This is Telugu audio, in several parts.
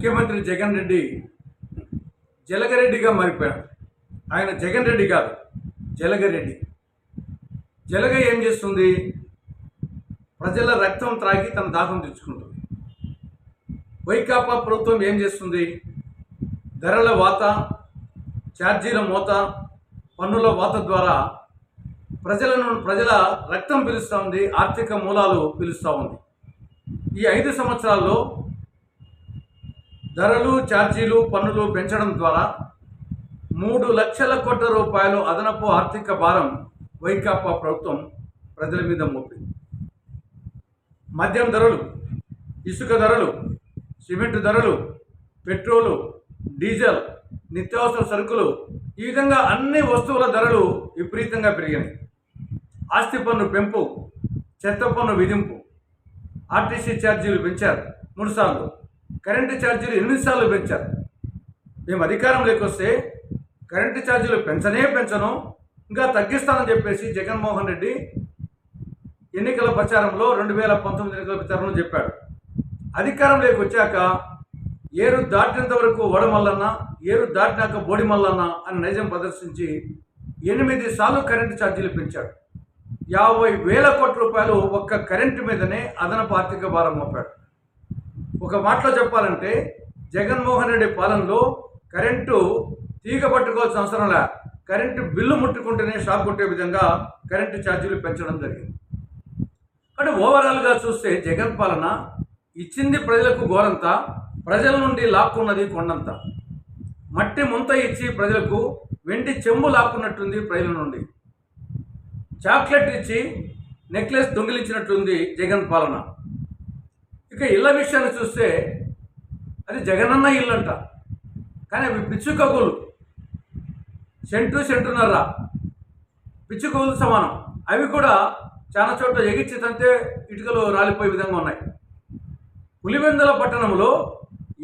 ముఖ్యమంత్రి జగన్ రెడ్డి జలగరెడ్డిగా మారిపోయాడు. ఆయన జగన్ రెడ్డి కాదు జలగరెడ్డి. జలగ ఏం చేస్తుంది? ప్రజల రక్తం త్రాగి తన దాహం తెచ్చుకుంటుంది. వైకాపా ప్రభుత్వం ఏం చేస్తుంది? ధరల వాత ఛార్జీల మోత పన్నుల వాత ద్వారా ప్రజలను ప్రజల రక్తం పిలుస్తూ ఉంది ఆర్థిక మూలాలు పిలుస్తూ ఉంది. ఈ ఐదు సంవత్సరాల్లో ధరలు ఛార్జీలు పన్నులు పెంచడం ద్వారా మూడు లక్షల కోట్ల రూపాయలు అదనపు ఆర్థిక భారం వైకాపా ప్రభుత్వం ప్రజల మీద మోపింది. మద్యం ధరలు ఇసుక ధరలు సిమెంట్ ధరలు పెట్రోలు డీజిల్ నిత్యావసర సరుకులు ఈ విధంగా అన్ని వస్తువుల ధరలు విపరీతంగా పెరిగినాయి ఆస్తి పన్ను పెంపు చెత్త పన్ను విధింపు ఆర్టీసీ ఛార్జీలు పెంచారు. మూడుసార్లు కరెంటు ఛార్జీలు ఎనిమిది సార్లు పెంచారు మేము అధికారంలోకి వస్తే కరెంటు ఛార్జీలు పెంచనే పెంచను. ఇంకా తగ్గిస్తానని చెప్పేసి జగన్మోహన్ రెడ్డి ఎన్నికల ప్రచారంలో రెండు వేల పంతొమ్మిది ఎన్నికల ప్రచారంలో చెప్పాడు. అధికారంలోకి వచ్చాక ఏరు దాటినంత వరకు వడమల్లన్న ఏరు దాటినాక బోడి మల్లన్న అని నైజం ప్రదర్శించి ఎనిమిది సార్లు కరెంటు ఛార్జీలు పెంచాడు. యాభై వేల కోట్ల రూపాయలు ఒక్క కరెంటు మీదనే అదనపు ఆర్థిక భారం మోపాడు. ఒక మాటలో చెప్పాలంటే జగన్మోహన్ రెడ్డి పాలనలో కరెంటు తీగ పట్టుకోవాల్సిన అవసరం లే. కరెంటు బిల్లు ముట్టుకుంటేనే షాక్ కొట్టే విధంగా కరెంటు ఛార్జీలు పెంచడం జరిగింది. అంటే ఓవరాల్గా చూస్తే జగన్ పాలన ఇచ్చింది ప్రజలకు గోరంతా ప్రజల నుండి లాక్కున్నది కొండంత. మట్టి ముంత ఇచ్చి ప్రజలకు వెండి చెంబు లాక్కున్నట్టుంది ప్రజల నుండి. చాక్లెట్ ఇచ్చి నెక్లెస్ దొంగిలించినట్లుంది జగన్ పాలన. ఇక ఇళ్ళ విషయాన్ని చూస్తే అది జగనన్న ఇల్లు అంట కానీ అవి పిచ్చుకగులు సెంటు సెంటున్నర. పిచ్చుకగులు సమానం. అవి కూడా చాలా చోట్ల ఎగిచ్చితంతే ఇటుకలు రాలిపోయే విధంగా ఉన్నాయి. పులివెందుల పట్టణంలో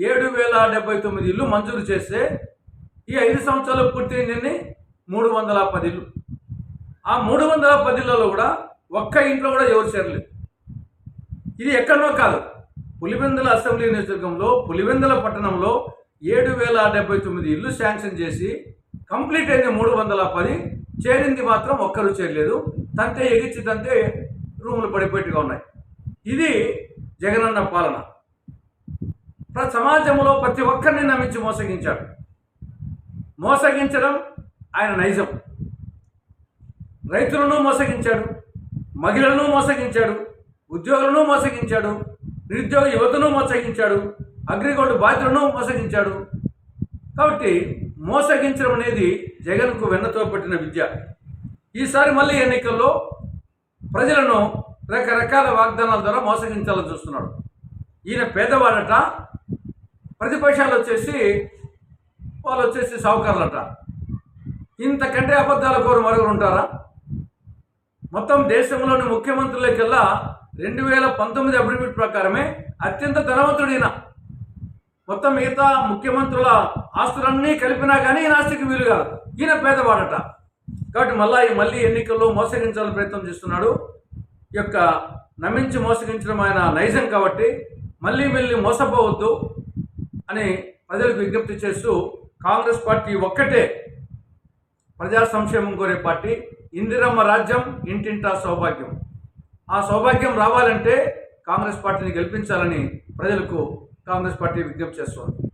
ఏడు వేల డెబ్బై తొమ్మిది ఇల్లు మంజూరు చేస్తే ఈ ఐదు సంవత్సరాలు పూర్తయిందని మూడు వందల పది ఇల్లు. ఆ మూడు వందల పదిలలో కూడా ఒక్క ఇంట్లో కూడా ఎవరు చేరలేదు. ఇది ఎక్కడనో కాదు. పులివెందుల అసెంబ్లీ నియోజకవర్గంలో పులివెందుల పట్టణంలో ఏడు వేల డెబ్బై తొమ్మిది ఇల్లు శాంక్షన్ చేసి కంప్లీట్ అయింది మూడు వందల పది. చేరింది మాత్రం ఒక్కరు చేరలేదు. తంతే ఎగిచ్చి తంతే రూములు పడిపోయిగా ఉన్నాయి. ఇది జగనన్న పాలన. సమాజంలో ప్రతి ఒక్కరిని నమ్మించి మోసగించాడు. మోసగించడం ఆయన నైజం. రైతులను మోసగించాడు. మహిళలను మోసగించాడు. ఉద్యోగులను మోసగించాడు. నిరుద్యోగ యువతను మోసగించాడు. అగ్రిగోల్డ్ బాధితులను మోసగించాడు. కాబట్టి మోసగించడం అనేది జగన్కు వెన్నతో పట్టిన విద్య. ఈసారి మళ్ళీ ఎన్నికల్లో ప్రజలను రకరకాల వాగ్దానాల ద్వారా మోసగించాలని చూస్తున్నాడు. ఈయన పేదవాడట ప్రతిపక్షాలు వచ్చేసి వాళ్ళు వచ్చేసి సావుకారులట. ఇంతకంటే అబద్ధాల కోరు మరుగురు ఉంటారా మొత్తం దేశంలోని ముఖ్యమంత్రులకెల్లా రెండు వేల పంతొమ్మిది అఫిడవిట్ ప్రకారమే అత్యంత ధనవంతుడైన మొత్తం మిగతా ముఖ్యమంత్రుల ఆస్తులన్నీ కలిపినా కానీ ఈయన ఆస్తికి వీలు కాదు. ఈయన పేదవాడట. కాబట్టి మళ్ళా ఈ మళ్ళీ ఎన్నికల్లో మోసగించాలని ప్రయత్నం చేస్తున్నాడు. ఈ యొక్క నమ్మించి మోసగించడం ఆయన నైజం కాబట్టి మళ్ళీ మళ్ళీ మోసపోవద్దు అని ప్రజలకు విజ్ఞప్తి చేస్తూ కాంగ్రెస్ పార్టీ ఒక్కటే ప్రజా సంక్షేమం కోరే పార్టీ ఇందిరమ్మ రాజ్యం ఇంటింటా సౌభాగ్యం. ఆ సౌభాగ్యం రావాలంటే కాంగ్రెస్ పార్టీని గెలిపించాలని ప్రజలకు కాంగ్రెస్ పార్టీ విజ్ఞప్తి చేస్తోంది.